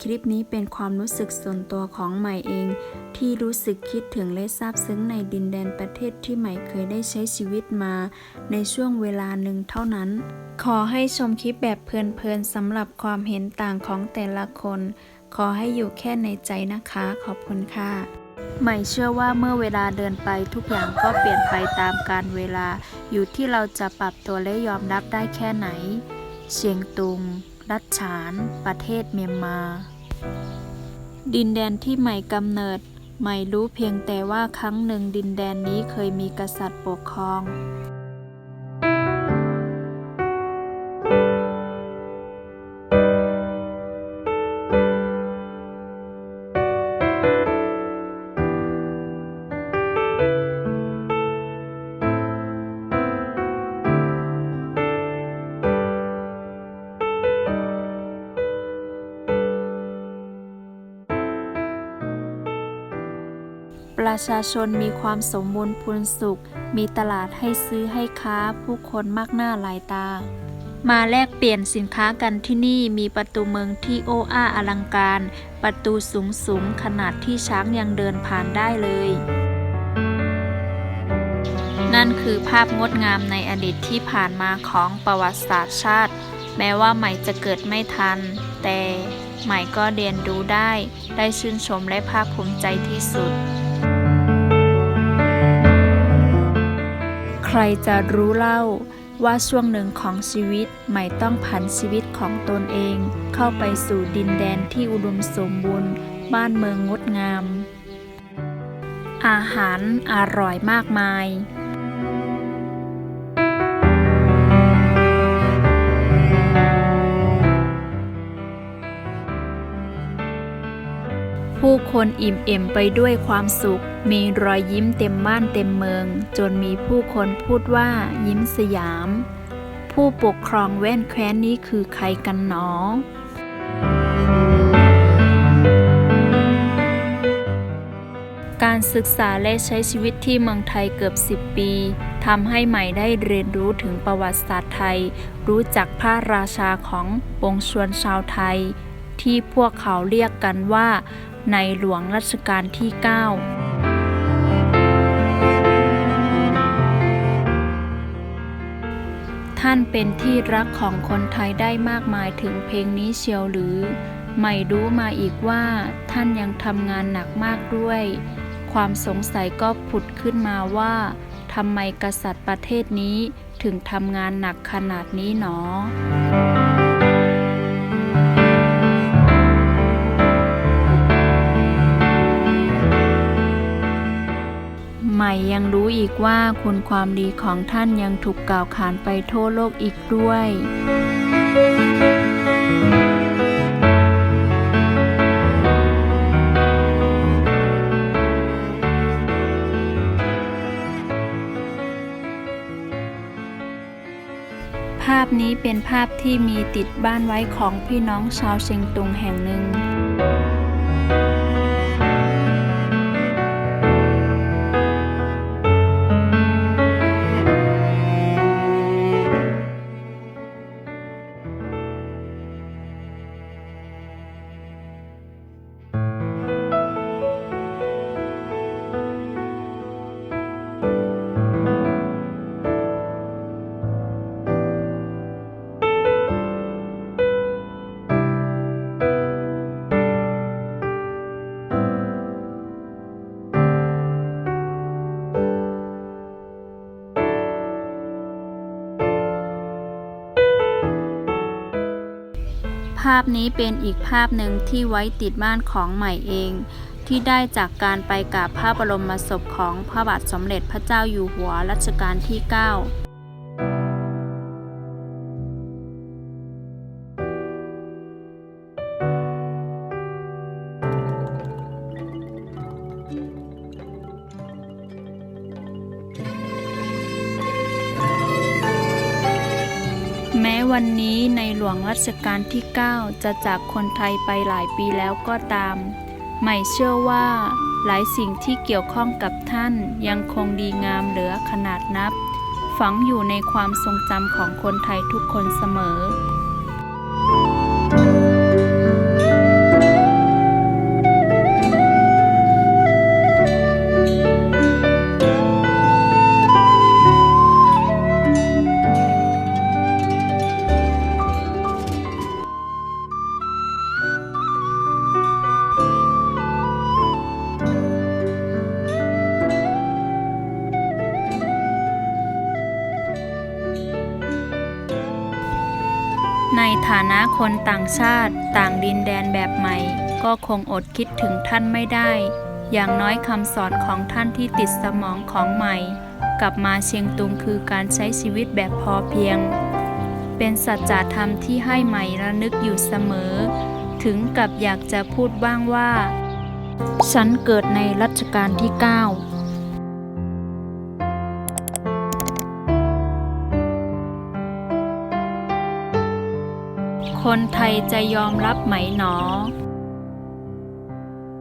คลิปนี้เป็นความรู้สึกส่วนตัวของใหม่เอง ที่รู้สึกคิดถึงและซาบซึ้งในดินแดนประเทศที่ใหม่เคยได้ใช้ชีวิตมา ในช่วงเวลาหนึ่งเท่านั้น ขอให้ชมคลิปแบบเพลินๆสำหรับความเห็นต่างของแต่ละคน ขอให้อยู่แค่ในใจนะคะ ขอบคุณค่ะ ใหม่เชื่อว่าเมื่อเวลาเดินไปทุกอย่างก็เปลี่ยนไปตามกาลเวลา อยู่ที่เราจะปรับตัวและยอมรับได้แค่ไหน เชียงตุง รัชฉาน ประเทศเมียนมา ดินแดนที่ใหม่กำเนิด ไม่รู้เพียงแต่ว่าครั้งหนึ่งดินแดนนี้เคยมีกษัตริย์ปกครอง ประชาชนมีความสมบูรณ์พูนสุข มีตลาดให้ซื้อให้ค้าผู้คนมากหน้าหลายตา มาแลกเปลี่ยนสินค้ากันที่นี่มีประตูเมืองที่โอ้อาอลังการ ประตูสูงสูงขนาดที่ช้างยังเดินผ่านได้เลย นั่นคือภาพงดงามในอดีตที่ผ่านมาของประวัติศาสตร์ชาติ แม้ว่าใหม่จะเกิดไม่ทัน แต่ใหม่ก็เรียนรู้ได้ ได้ชื่นชมและภาคภูมิใจที่สุด รจะรู้เล่าว่าช่วงหนึ่งของชีวิตไม่ต้องผันชีวิตของตนเอง เข้าไปสู่ดินแดนที่อุดมสมบูรณ์ บ้านเมืองงดงาม อาหารอร่อยมากมาย ผู้คนอิ่มเอ็มไปด้วยความสุข มีรอยยิ้มเต็มบ้านเต็มเมือง จนมีผู้คนพูดว่ายิ้มสยาม ผู้ปกครองแว่นแคว้นนี้คือใครกันหนอการศึกษาและใช้ชีวิตที่เมืองไทยเกือบ 10 ปีทำให้ใหม่ได้เรียนรู้ถึงประวัติศาสตร์ไทย รู้จักพระราชาของปวงชนชาวไทย ที่พวกเขาเรียกกันว่า ในหลวงรัชกาลที่ 9ท่านเป็นที่รักของคนไทยได้มากมายถึงเพลงนี้เชียวหรือ ไม่รู้มาอีกว่า ท่านยังทำงานหนักมากด้วย ความสงสัยก็ผุดขึ้นมาว่าทำไมกษัตริย์ประเทศนี้ถึงทำงานหนักขนาดนี้หนอ ยังรู้อีกว่าคุณความดีของท่านยังถูกกล่าวขานไปทั่วโลกอีกด้วยภาพนี้เป็นภาพที่มีติดบ้านไว้ของพี่น้องชาวเชียงตุงแห่งหนึ่ง ภาพนี้เป็นอีกภาพหนึ่งที่ไว้ติดบ้านของใหม่เอง ที่ได้จากการไปกราบพระบรมศพของพระบาทสมเด็จพระเจ้าอยู่หัวรัชกาลที่ 9 วันนี้ในหลวงรัชกาลที่ 9 จะจากคนไทยไปหลายปีแล้วก็ตาม ใหม่เชื่อว่า หลายสิ่งที่เกี่ยวข้องกับท่านยังคงดีงามเหลือขนาดนับ ฝังอยู่ในความทรงจำของคนไทยทุกคนเสมอ ในฐานะคนต่างชาติต่างดินแดนแบบใหม่ ก็คงอดคิดถึงท่านไม่ได้ อย่างน้อยคำสอนของท่านที่ติดสมองของใหม่ กลับมาเชียงตุงคือการใช้ชีวิตแบบพอเพียง เป็นสัจธรรมที่ให้ใหม่ระนึกอยู่เสมอ ถึงกับอยากจะพูดบ้างว่า ฉันเกิดในรัชกาลที่ 9 คนไทยจะยอมรับไหมหนอ